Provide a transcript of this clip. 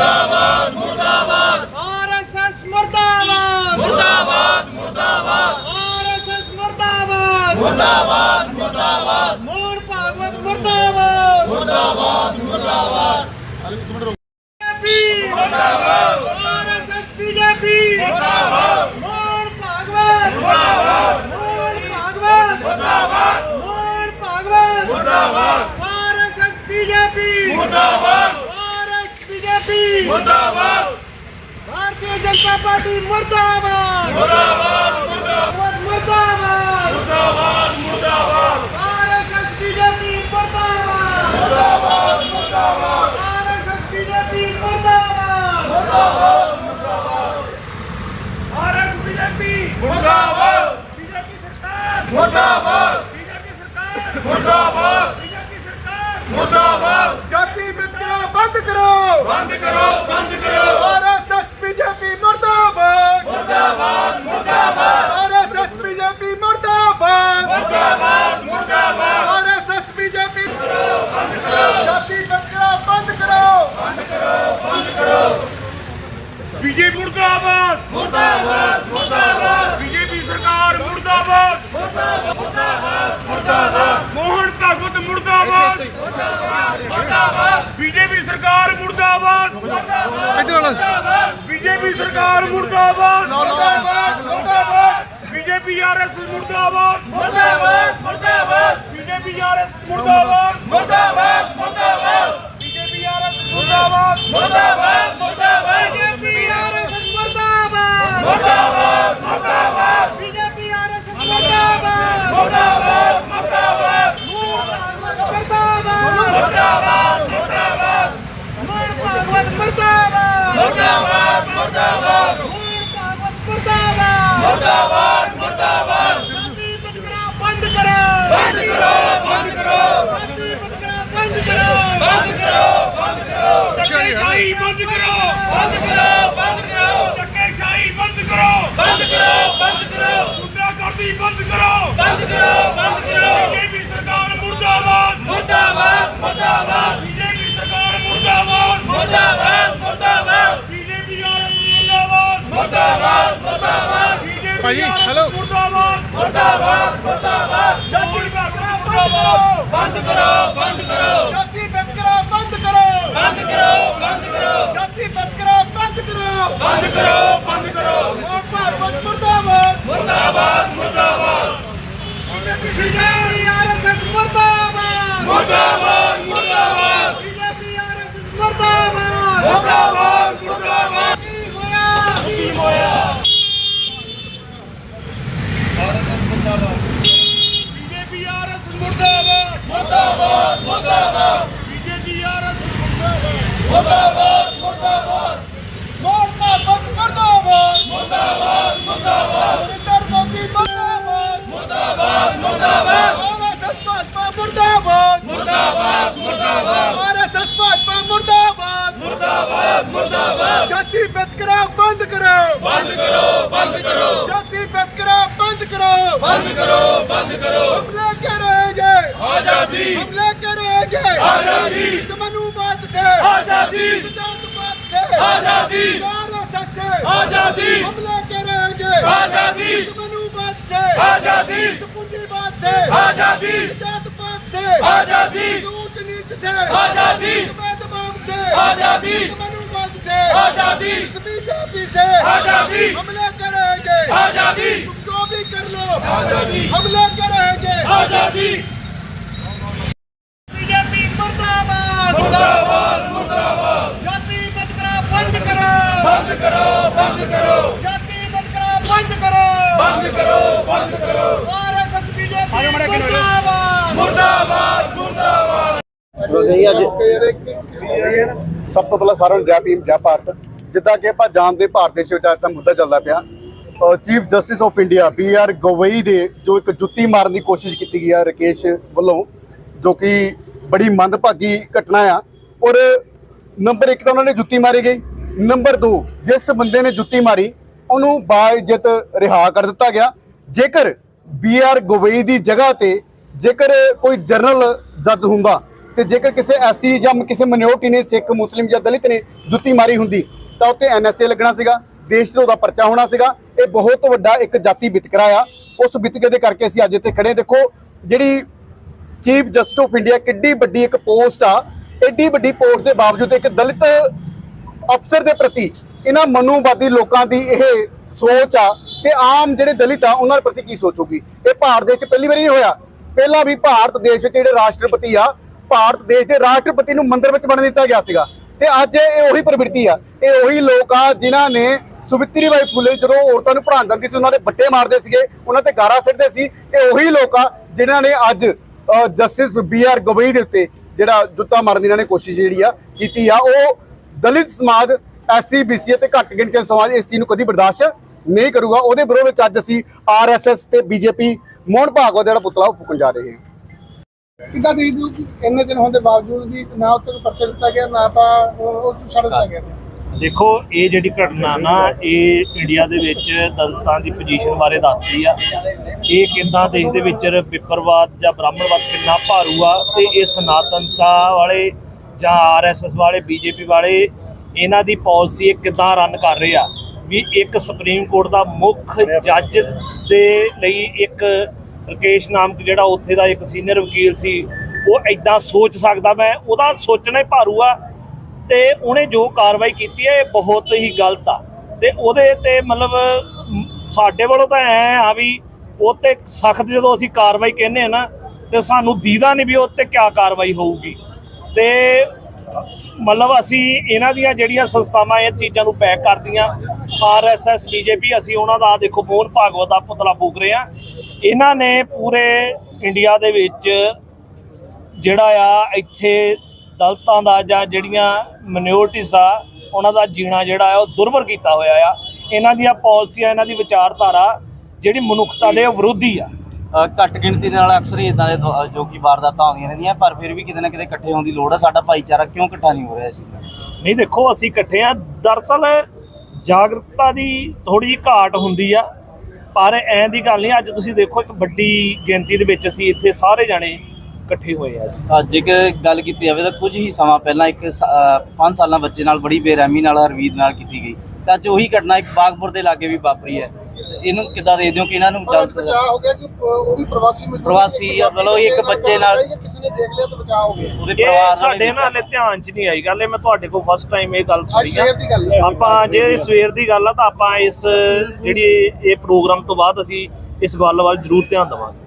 ਮੁਰਦਾਬਾਦ ਮੁਰਦਾਬਾਦ। ਆਰਐਸਐਸ ਮੁਰਦਾਬਾਦ। ਮੁਰਦਾਬਾਦ ਮੁਰਦਾਬਾਦ। ਆਰਐਸਐਸ ਮੁਰਦਾਬਾਦ। ਮੁਰਦਾਬਾਦ ਮੁਰਦਾਬਾਦ। ਮੋਹਨ ਭਾਗਵਤ ਮੁਰਦਾਬਾਦ। ਮੁਰਦਾਬਾਦ ਮੁਰਦਾਬਾਦ। ਮੁਰਦਾਬਾਦ ਆਰਐਸਐਸ ਬੀਜੇਪੀ ਮੁਰਦਾਬਾਦ। ਮੋਹਨ ਭਾਗਵਤ। ਮੁਰਦਾਬਾਦ। ਮੋਹਨ ਭਾਗਵਤ। ਮੁਰਦਾਬਾਦ। ਮੋਹਨ ਭਾਗਵਤ। ਮੁਰਦਾਬਾਦ। ਆਰਐਸਐਸ ਬੀਜੇਪੀ ਮੁਰਦਾਬਾਦ। ਬੀਜੇਪੀ ਮੁਰਦਾਬਾਦ। ਭਾਰਤੀ ਜਨਤਾ ਪਾਰਟੀ ਮੁਰਦਾਬਾਦ। ਮੁਰਦਾਬਾਦ ਮੁਰਦਾਬਾਦ। ਮੁਰਦਾਬਾਦ। ਮੁਰਦਾਬਾਦ ਮੁਰਦਾਬਾਦ। ਆਰਐਸਐਸ ਬੀਜੇਪੀ ਮੁਰਦਾਬਾਦ। ਮੁਰਦਾਬਾਦ ਮੁਰਦਾਬਾਦ। ਆਰਐਸਐਸ ਬੀਜੇਪੀ ਮੁਰਦਾਬਾਦ। ਮੁਰਦਾਬਾਦ ਮੁਰਦਾਬਾਦ। ਆਰਐਸ ਬੀਜੇਪੀ ਮੁਰਦਾਬਾਦ। ਬੀਜੇਪੀ ਸਰਕਾਰ। ਮੁਰਦਾਬਾਦ। ਬੀਜੇਪੀ ਸਰਕਾਰ। ਮੁਰਦਾਬਾਦ ਬੀਜੇਪੀ ਸਰਕਾਰ ਮੁਰਦਾਬਾਦ ਜਾਤੀ ਵਿਤਕਰਾ ਬੰਦ ਕਰੋ। ਬੰਦ ਕਰੋ ਬੰਦ ਕਰੋ। ਆਰਐਸਐਸ ਬੀਜੇਪੀ ਮੁਰਦਾਬਾਦ। ਮੁਰਦਾਬਾਦ ਮੁਰਦਾਬਾਦ ਆਰਐਸਐਸ ਬੀਜੇਪੀ ਮੁਰਦਾਬਾਦ ਮੁਰਦਾਬਾਦ ਮੁਰਦਾਬਾਦ ਆਰਐਸਐਸ ਬੀਜੇਪੀ ਬੰਦ ਕਰੋ ਜਾਤੀ ਵਿਤਕਰਾ ਬੰਦ ਕਰੋ ਬੰਦ ਕਰੋ ਬੰਦ ਕਰੋ ਬੀਜੇਪੀ ਮੁਰਦਾਬਾਦ ਮੁਰਦਾਬਾਦ ਮੁਰਦਾਬਾਦ ਬੀਜੇਪੀ ਸਰਕਾਰ ਮੁਰਦਾਬਾਦ ਮੁਰਦਾਬਾਦ ਮੁਰਦਾਬਾਦ ਮੋਹਨ ਭਾਗਵਤ ਮੁਰਦਾਬਾਦ ਮੁਰਦਾਬਾਦ ਬੀਜੇਪੀ ਸਰਕਾਰ ਮੁਰਦਾਬਾਦ ਮੁਰਦਾਬਾਦ ਬੀਜੇਪੀ ਸਰਕਾਰ ਮੁਰਦਾਬਾਦ ਮੁਰਦਾਬਾਦ ਮੁਰਦਾਬਾਦ ਬੀਜੇਪੀ ਆਰਐਸ ਮੁਰਦਾਬਾਦ। ਮੁਰਦਾਬਾਦ ਮੁਰਦਾਬਾਦ। ਬੀਜੇਪੀ ਆਰਐਸ ਮੁਰਦਾਬਾਦ। ਮੁਰਦਾਬਾਦ ਮੁਰਦਾਬਾਦ ਬੀਜੇਪੀ ਆਰਐਸ ਮੁਰਦਾਬਾਦ। ਮੁਰਦਾਬਾਦ ਮੁਰਦਾਬਾਦ। ਬੀਜੇਪੀ ਆਰਐਸਐਸ ਮੁਰਦਾਬਾਦ। ਮੁਰਦਾਬਾਦ ਮੁਰਦਾਬਾਦ ਬੀਜੇਪੀ ਆਰਐਸਐਸ ਮੁਰਦਾਬਾਦ ਮੁਰਦਾਬਾਦ ਮੁਰਦਾਬਾਦ ਮੁਰਦਾਬਾਦ ਮੁਰਦਾਬਾਦ ਮੁਰਦਾਬਾਦ ਮੋਹਨ ਭਾਗਵਤ ਮੁਰਦਾਬਾਦ ਮੁਰਦਾਬਾਦ ਮੁਰਦਾਬਾਦ ਮੋਹਨ ਭਾਗਵਤ ਮੁਰਦਾਬਾਦ ਮੁਰਦਾਬਾਦ ਮੁਰਦਾਬਾਦ ਜਾਤੀ ਬਦਕਰਾ ਬੰਦ ਕਰੋ ਬੰਦ ਕਰੋ ਬੰਦ ਕਰੋ ਜਾਤੀ ਬਦਕਰਾ ਬੰਦ ਕਰੋ ਬੰਦ ਕਰੋ ਬੰਦ ਕਰੋ ਧੱਕੇਸ਼ਾਹੀ ਬੰਦ ਕਰੋ ਬੰਦ ਕਰੋ ਬੰਦ ਕਰੋ। ਧੱਕੇਸ਼ਾਹੀ ਬੰਦ ਕਰੋ। ਬੰਦ ਕਰੋ ਬੰਦ ਕਰੋ। ਗੁੰਡਾਗਰਦੀ ਬੰਦ ਕਰੋ। ਬੰਦ ਕਰੋ ਬੰਦ ਕਰੋ। ਬੀਜੇਪੀ ਸਰਕਾਰ ਮੁਰਦਾਬਾਦ। ਮੁਰਦਾਬਾਦ ਮੁਰਦਾਬਾਦ। ਬੀਜੇਪੀ ਸਰਕਾਰ ਮੁਰਦਾਬਾਦ। ਮੁਰਦਾਬਾਦ ਮੁਰਦਾਬਾਦ। ਬੀਜੇਪੀ ਆਰਐਸ ਮੁਰਦਾਬਾਦ। ਮੁਰਦਾਬਾਦ ਮੁਰਦਾਬਾਦ। ਬੀਜੇਪੀ ਭਾਜੀ, ਹੈਲੋ। ਮੁਰਦਾਬਾਦ। ਮੁਰਦਾਬਾਦ ਮੁਰਦਾਬਾਦ। ਜਾਤੀ ਬਦਕਰਾ ਮੁਰਦਾਬਾਦ। ਬੰਦ ਕਰੋ ਬੰਦ ਕਰੋ। ਜਾਤੀ ਬਦਕਰਾ ਬੰਦ ਕਰੋ ਬੰਦ ਕਰੋ ਬੰਦ ਕਰੋ ਜਾਤੀ ਬਦਕਰਾ ਬੰਦ ਕਰੋ ਬੰਦ ਕਰੋ ਬੰਦ ਕਰੋ। ਭਾਗਵਤ ਮੁਰਦਾਬਾਦ ਮੁਰਦਾਬਾਦ। ਮੁਰਦਾਬਾਦ ਬੀਜੇਪੀ ਆਰਐਸਐਸ ਮੁਰਦਾਬਾਦ। ਮੁਰਦਾਬਾਦ ਮੁਰਦਾਬਾਦ। ਬੀਜੇਪੀ ਆਰਐਸਐਸ ਮੁਰਦਾਬਾਦ ਮੁਰਦਾਬਾਦ ਮੁਰਦਾਬਾਦ ਕੀ ਹੋਇਆ? ਕੀ ਹੋਇਆ ਬੀਜੇਪੀ ਆਰਐਸਐਸ ਮੁਰਦਾਬਾਦ ਮੁਰਦਾਬਾਦ। ਮੁਰਦਾਬਾਦ। आजादी। इस मनुवाद से आजादी। इस जातपात से आजादी। विरासत से आजादी। हमले करेंगे आजादी। इस मनुवाद से आजादी। इस पूंजीवाद से आजादी। इस जातपात से आजादी। इस ऊंच नीच से आजादी। इस भेदभाव से आजादी। इस मनुवाद से आजादी। इस बीजेपी से आजादी। हमले करेंगे आजादी। तुम जो भी कर लो आजादी। हमले करेंगे आजादी ਸਭ ਤੋਂ ਪਹਿਲਾਂ ਸਾਰਿਆਂ ਨੂੰ ਜੈ ਭੀਮ, ਜੈ ਭਾਰਤ। ਜਿੱਦਾਂ ਕਿ ਆਪਾਂ ਜਾਣਦੇ ਭਾਰਤ ਦੇਸ਼ ਵਿੱਚ ਅੱਜ ਦਾ ਮੁੱਦਾ ਚੱਲਦਾ ਪਿਆ। Chief justice of India B R Gavai ਦੇ ਜੋ ਇੱਕ ਜੁੱਤੀ ਮਾਰਨ ਦੀ ਕੋਸ਼ਿਸ਼ ਕੀਤੀ ਗਈ ਆ ਰਕੇਸ਼ ਵੱਲੋਂ, ਜੋ ਕਿ ਬੜੀ ਮੰਦਭਾਗੀ ਘਟਨਾ ਆ। ਔਰ ਨੰਬਰ 1 ਤਾਂ ਉਹਨਾਂ ਨੇ ਜੁੱਤੀ ਮਾਰੀ ਗਈ। ਨੰਬਰ 2 ਜਿਸ ਬੰਦੇ ਨੇ ਜੁੱਤੀ ਮਾਰੀ, ਉਹਨੂੰ ਬਾਇਜ਼ਤ ਰਿਹਾ ਕਰ ਦਿੱਤਾ ਗਿਆ। ਜੇਕਰ ਬੀ ਆਰ ਗਵਈ ਦੀ ਜਗ੍ਹਾ ਤੇ ਜੇਕਰ ਕੋਈ ਜਰਨਲ ਜੱਜ ਹੁੰਦਾ ਤੇ ਜੇਕਰ ਕਿਸੇ ਐਸੀ ਜਾਂ ਕਿਸੇ ਮਿਨੋਰਟੀ ਨੇ ਸਿੱਖ, ਮੁਸਲਿਮ ਜਾਂ ਦਲਿਤ ਨੇ ਜੁੱਤੀ ਮਾਰੀ ਹੁੰਦੀ, ਤਾਂ ਉੱਤੇ ਐਨਐਸਏ ਲੱਗਣਾ ਸੀਗਾ, ਦੇਸ਼ ਵਿਰੋਧ ਦਾ ਪਰਚਾ ਹੋਣਾ ਸੀਗਾ। ਇਹ ਬਹੁਤ ਵੱਡਾ ਇੱਕ ਜਾਤੀ ਵਿਤਕਰਾ ਆ। ਉਸ ਵਿਤਕਰੇ ਦੇ ਕਰਕੇ ਅਸੀਂ ਅੱਜ ਇੱਥੇ ਖੜੇ ਦੇਖੋ, ਜਿਹੜੀ ਚੀਫ ਜਸਟਿਸ ਆਫ ਇੰਡੀਆ ਕਿੱਡੀ ਵੱਡੀ ਇੱਕ ਪੋਸਟ ਆ ਐਡੀ ਵੱਡੀ ਪੋਸਟ ਦੇ ਬਾਵਜੂਦ ਇੱਕ ਦਲਿਤ ਅਫਸਰ ਦੇ ਪ੍ਰਤੀ ਇਹਨਾਂ ਮਨੂਵਾਦੀ ਲੋਕਾਂ ਦੀ ਇਹ ਸੋਚ ਆ, ਤੇ ਆਮ ਜਿਹੜੇ ਦਲਿਤ ਆ, ਉਹਨਾਂ ਦੇ ਪ੍ਰਤੀ ਕੀ ਸੋਚ ਹੋਊਗੀ ਇਹ ਭਾਰਤ ਦੇਸ਼ 'ਚ ਪਹਿਲੀ ਵਾਰੀ ਨਹੀਂ ਹੋਇਆ। ਪਹਿਲਾਂ ਵੀ ਭਾਰਤ ਦੇਸ਼ ਵਿੱਚ ਜਿਹੜੇ ਰਾਸ਼ਟਰਪਤੀ ਆ ਭਾਰਤ ਦੇਸ਼ ਦੇ ਰਾਸ਼ਟਰਪਤੀ ਨੂੰ ਮੰਦਰ ਵਿੱਚ ਵੜਨ ਦਿੱਤਾ ਗਿਆ ਸੀਗਾ। ਤੇ ਅੱਜ ਇਹ ਉਹੀ ਪ੍ਰਵਿਰਤੀ ਆ। ਇਹ ਉਹੀ ਲੋਕ ਆ ਜਿਨ੍ਹਾਂ ਨੇ ਸੁਵਿਤਰੀ ਬਾਈ ਫੁੱਲੇ ਜਦੋਂ ਔਰਤਾਂ ਨੂੰ ਪੜ੍ਹਾਉਣ ਜਾਂਦੀ ਸੀ, ਉਹਨਾਂ ਦੇ ਬੱਟੇ ਮਾਰਦੇ ਸੀਗੇ, ਉਹਨਾਂ ਤੇ ਗਾਰਾ ਸਿੱਟਦੇ ਸੀ। ਇਹ ਉਹੀ ਲੋਕ ਆ ਜਿਨ੍ਹਾਂ ਨੇ ਅੱਜ ਜਸਟਿਸ ਬੀ ਆਰ ਗਵਈ ਦੇ ਉੱਤੇ ਜਿਹੜਾ ਜੁੱਤਾ ਮਾਰਨ ਦੀ ਇਹਨਾਂ ਨੇ ਕੋਸ਼ਿਸ਼ ਜਿਹੜੀ ਆ ਕੀਤੀ ਆ, ਉਹ ਦਲਿਤ ਸਮਾਜ ਐਸਸੀ ਬੀਸੀ ਤੇ ਘੱਟ ਗਿਣਤੀ ਸਮਾਜ ਇਸ ਚੀਜ਼ ਨੂੰ ਕਦੀ ਬਰਦਾਸ਼ਤ ਨਹੀਂ ਕਰੂਗਾ। ਉਹਦੇ ਵਿਰੋਧ ਵਿੱਚ ਅੱਜ ਅਸੀਂ ਆਰਐਸਐਸ ਤੇ ਬੀਜੇਪੀ ਮੋਹਨ ਭਾਗਵਤ ਦਾ ਜਿਹੜਾ ਪੁਤਲਾ ਉਹ ਫੂਕਣ ਜਾ ਰਹੇ ਹਾਂ। ਕਿੱਦਾਂ ਦੇ ਦਿਓ ਇੰਨੇ ਦਿਨ ਹੋਣ ਦੇ ਬਾਵਜੂਦ ਵੀ ਨਾ ਉੱਤੇ ਪਰਚਾ ਦਿੱਤਾ ਗਿਆ, ਨਾ ਤਾਂ ਉਸ ਨੂੰ ਛੱਡ ਦਿੱਤਾ ਗਿਆ। ਦੇਖੋ, ਇਹ ਜਿਹੜੀ ਘਟਨਾ ਨਾ, ਇਹ ਇੰਡੀਆ ਦੇ ਵਿੱਚ ਦਲਿਤਾਂ ਦੀ ਪੋਜੀਸ਼ਨ ਬਾਰੇ ਦੱਸਦੀ ਆ। ਇਹ ਕਿੰਨਾ ਦੇਸ਼ ਦੇ ਵਿੱਚ ਵਿਪਰਵਾਦ ਜਾਂ ਬ੍ਰਾਹਮਣਵਾਦ ਕਿੰਨਾ ਭਾਰੂ ਆ ਤੇ ਇਹ ਸਨਾਤਨਤਾ ਵਾਲੇ ਜਾਂ ਆਰਐਸਐਸ ਵਾਲੇ ਬੀਜੇਪੀ ਵਾਲੇ, ਇਹਨਾਂ ਦੀ ਪਾਲਿਸੀ ਇਹ ਕਿੱਦਾਂ ਰਨ ਕਰ ਰਹੇ ਆ? ਵੀ ਇੱਕ ਸੁਪਰੀਮ ਕੋਰਟ ਦਾ ਮੁੱਖ ਜੱਜ ਦੇ ਲਈ ਇੱਕ ਰਕੇਸ਼ ਨਾਮਕ ਜਿਹੜਾ ਉੱਥੇ ਦਾ ਇੱਕ ਸੀਨੀਅਰ ਵਕੀਲ ਸੀ, ਉਹ ਐਦਾਂ ਸੋਚ ਸਕਦਾ ਮੈਂ, ਉਹਦਾ ਸੋਚਣਾ ਹੀ ਭਾਰੂ ਆ ਤੇ ਉਹਨੇ ਜੋ ਕਾਰਵਾਈ ਕੀਤੀ ਹੈ ਇਹ ਬਹੁਤ ਹੀ ਗਲਤ ਆ। ਤੇ ਉਹਦੇ ਤੇ ਮਤਲਬ ਸਾਡੇ ਵੱਲੋਂ ਤਾਂ ਐ ਆ ਵੀ ਉਹ ਤੇ ਸਖਤ ਜਦੋਂ ਅਸੀਂ ਕਾਰਵਾਈ ਕਹਿੰਦੇ ਆ ਨਾ, ਤੇ ਸਾਨੂੰ ਦੀਦਾ ਨਹੀਂ ਵੀ ਉਹ ਤੇ ਕਿਆ ਕਾਰਵਾਈ ਹੋਊਗੀ। ਤੇ ਮਤਲਬ ਅਸੀਂ ਇਹਨਾਂ ਦੀਆਂ ਜਿਹੜੀਆਂ ਸੰਸਥਾਵਾਂ ਇਹ ਚੀਜ਼ਾਂ ਨੂੰ ਪੈਕ ਕਰਦੀਆਂ। ਆਰਐਸਐਸ ਬੀਜੇਪੀ ਅਸੀਂ ਉਹਨਾਂ ਦਾ ਦੇਖੋ, ਮੋਹਨ ਭਾਗਵਤ ਦਾ ਪੁਤਲਾ ਫੂਕ ਰਹੇ ਆ ਇਹਨਾਂ ਨੇ ਪੂਰੇ ਇੰਡੀਆ ਦੇ ਵਿੱਚ ਜਿਹੜਾ ਆ, ਇੱਥੇ ਦਲਤਾਂ ਦਾ ਜਾਂ ਜਿਹੜੀਆਂ ਮਿਨੋਰਟੀਜ਼ ਆ, ਉਹਨਾਂ ਦਾ ਜੀਣਾ ਜਿਹੜਾ ਆ, ਉਹ ਦੁਰਵਰ ਕੀਤਾ ਹੋਇਆ ਆ। ਇਹਨਾਂ ਦੀਆਂ ਪਾਲਿਸੀਆਂ, ਇਹਨਾਂ ਦੀ ਵਿਚਾਰਧਾਰਾ ਜਿਹੜੀ ਮਨੁੱਖਤਾ ਦੇ ਵਿਰੋਧੀ ਆ। ਘੱਟ ਗਿਣਤੀ ਦੇ ਨਾਲ ਅਕਸਰ ਹੀ ਇਦਾਂ ਦੇ ਜੋ ਕਿ ਵਾਰਦਾਤਾਂ ਆਉਂਦੀਆਂ ਰਹਿੰਦੀਆਂ ਪਰ ਫਿਰ ਵੀ ਕਿਤੇ ਨਾ ਕਿਤੇ ਇਕੱਠੇ ਹੋਣ ਦੀ ਲੋੜ ਹੈ ਸਾਡਾ ਭਾਈਚਾਰਾ ਕਿਉਂ ਇਕੱਠਾ ਨਹੀਂ ਹੋ ਰਿਹਾ ਸੀ ਨਹੀਂ ਦੇਖੋ ਅਸੀਂ ਇਕੱਠੇ ਆ। ਦਰਅਸਲ ਜਾਗਰੂਕਤਾ ਦੀ ਥੋੜੀ ਜਿਹੀ ਘਾਟ ਹੁੰਦੀ ਆ ਪਰ ਐਂ ਦੀ ਗੱਲ ਨਹੀਂ। ਅੱਜ ਤੁਸੀਂ ਦੇਖੋ ਇੱਕ ਵੱਡੀ ਗਿਣਤੀ ਦੇ ਵਿੱਚ ਅਸੀਂ ਇੱਥੇ ਸਾਰੇ ਜਾਣੇ ਇਕੱਠੇ ਹੋਏ ਆ ਅਸੀਂ। ਅ, ਜੇਕਰ ਗੱਲ ਕੀਤੀ ਜਾਵੇ ਤਾਂ ਕੁਝ ਹੀ ਸਮਾਂ ਪਹਿਲਾਂ ਇੱਕ 5 ਸਾਲਾਂ ਬੱਚੇ ਨਾਲ ਬੜੀ ਬੇਰਹਿਮੀ ਨਾਲ ਹਰਵੀਰ ਨਾਲ ਕੀਤੀ ਗਈ। ਤਾਂ ਅੱਜ ਉਹੀ ਘਟਨਾ ਇੱਕ ਬਾਗਪੁਰ ਦੇ ਲਾਗੇ ਵੀ ਵਾਪਰੀ ਹੈ। ਇਹਨੂੰ ਕਿੱਦਾਂ ਦੇ ਦਿਓ ਕਿ ਇਹਨਾਂ ਨੂੰ ਪਰ ਜਲਦ ਬਚਾਅ ਹੋ ਗਿਆ ਕਿ ਉਹ ਵੀ ਪ੍ਰਵਾਸੀ ਮਜ਼ਦੂਰ ਪ੍ਰਵਾਸੀ ਆ, ਮਤਲਬ ਇੱਕ ਬੱਚੇ ਨਾਲ- ਕਿਸੇ ਨੇ ਦੇਖ ਲਿਆ ਤਾਂ ਬਚਾਅ ਹੋ ਗਿਆ। ਉਹਦੇ ਇਹ ਪਰਿਵਾਰ ਨਾਲ ਸਾਡੇ ਨਾਲ ਹਲੇ ਧਿਆਨ 'ਚ ਨਹੀਂ ਆਈ ਗੱਲ ਇਹ ਮੈਂ ਤੁਹਾਡੇ ਕੋਲ ਫਸਟ ਟਾਈਮ ਇਹ ਗੱਲ ਅੱਜ ਸੁਣੀ ਆ ਸਵੇਰ ਦੀ ਗੱਲ ਹੈ। ਆਪਾਂ ਜੇ ਸਵੇਰ ਦੀ ਗੱਲ ਆ ਤਾਂ ਆਪਾਂ ਇਸ ਜਿਹੜੀ ਇਹ ਪ੍ਰੋਗਰਾਮ ਤੋਂ ਬਾਅਦ ਅਸੀਂ ਇਸ ਗੱਲ ਵੱਲ ਜ਼ਰੂਰ ਧਿਆਨ ਦੇਵਾਂਗੇ।